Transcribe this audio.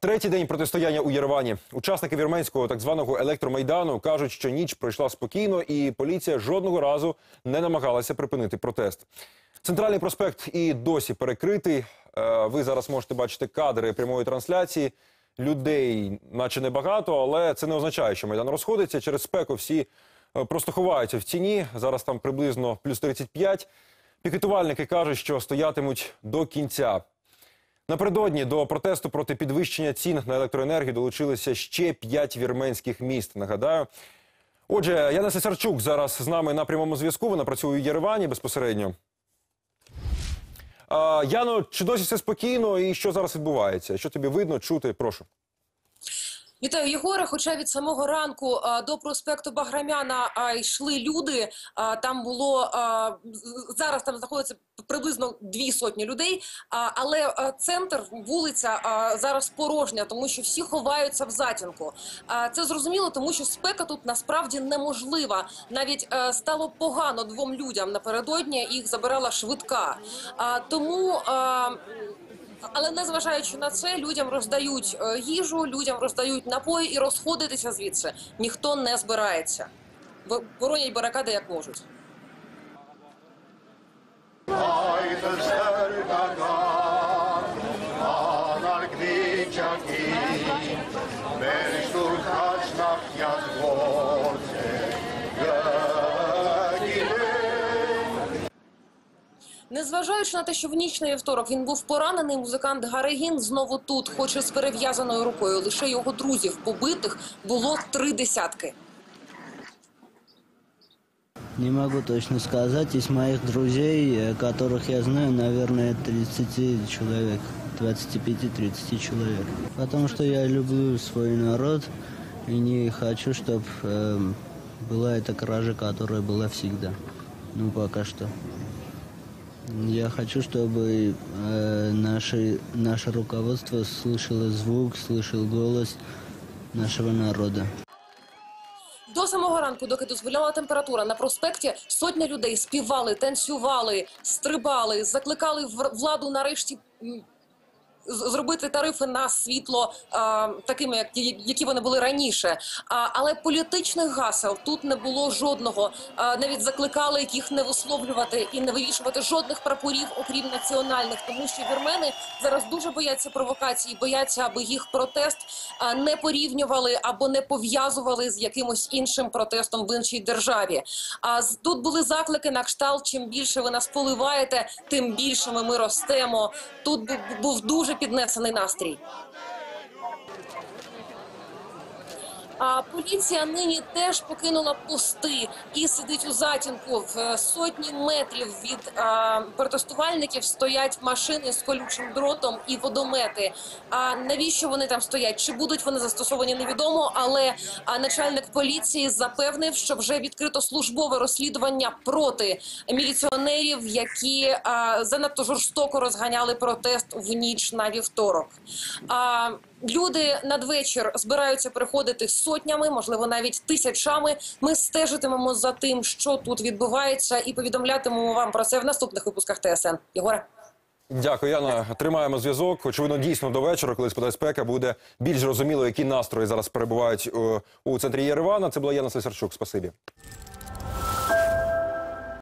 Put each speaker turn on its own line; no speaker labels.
Третій день протистояння у Єревані. Учасники вірменського так званого електромайдану кажуть, що ніч пройшла спокійно, і поліція жодного разу не намагалася припинити протест. Центральний проспект і досі перекритий. Е, Ви зараз можете бачити кадри прямої трансляції. Людей, наче небагато, але це не означає, що майдан розходиться. Через спеку всі е, просто ховаються в ціні. Зараз там приблизно плюс 35. Пікетувальники кажуть, що стоятимуть до кінця. Напередодні до протесту проти підвищення цін на електроенергію долучилися ще п'ять вірменських міст. Нагадаю. Отже, Яна Сесарчук зараз з нами на прямому зв'язку. Вона працює у Єревані безпосередньо. Яно, чи досі все спокійно і що зараз відбувається? Що тобі видно, чути? Прошу.
Вітаю Єгоре. Хоча від самого ранку до проспекту Баграмяна йшли люди. Там було зараз там знаходиться приблизно дві сотні людей. Але центр, вулиця зараз порожня, тому що всі ховаються в затінку. Це зрозуміло, тому що спека тут насправді неможлива. Навіть е, стало погано двом людям напередодні. Їх забирала швидка. Тому. Але незважаючи на це, людям роздають е, їжу, людям роздають напої і розходитися звідси ніхто не збирається. Бо- Боронять барикади як можуть.
Aydınlar
Незважаючи на те, що в ніч на вівторок він був поранений, музикант Гарегін знову тут, хоч і з перев'язаною рукою. Лише його друзів побитих було три десятки.
Не могу точно сказать. Из моих друзей, э, которых я знаю, наверное, 30 человек. 25-30 человек. Потому что я люблю свой народ и не хочу, чтобы была эта кража, которая была всегда. Ну, пока что. Я хочу, чтобы э, наши, наше руководство слышало звук, слышал голос нашего народа.
До самого ранку, доки дозволяла температура на проспекті, сотня людей співали, танцювали, стрибали, закликали в- владу нарешті. Зробити тарифи на світло а, такими, як які вони були раніше. А, але політичних гасел тут не було жодного. А, навіть закликали їх не висловлювати і не вивішувати жодних прапорів, окрім національних, тому що вірмени зараз дуже бояться провокацій, бояться, аби їх протест а, не порівнювали або не пов'язували з якимось іншим протестом в іншій державі. А тут були заклики на кшталт: чим більше ви нас поливаєте, тим більшими ми ростемо. Тут бу- був дуже піднесений настрій. А поліція нині теж покинула пости і сидить у затінку. В е, сотні метрів від а, протестувальників стоять машини з колючим дротом і водомети. А навіщо вони там стоять? Чи будуть вони застосовані? Невідомо. Але начальник поліції запевнив, що вже відкрито службове розслідування проти міліціонерів, які а, занадто жорстоко розганяли протест в ніч на вівторок. А, Люди надвечір збираються приходити сотнями, можливо, навіть тисячами. Ми стежитимемо за тим, що тут відбувається, і повідомлятимемо вам про це в наступних випусках ТСН. Єгоре.
Дякую, Яна. Тримаємо зв'язок. Очевидно, дійсно до вечора, коли спадає спека, буде більш зрозуміло, які настрої зараз перебувають е, у центрі Єревана. Це була Яна Сесарчук. Спасибі.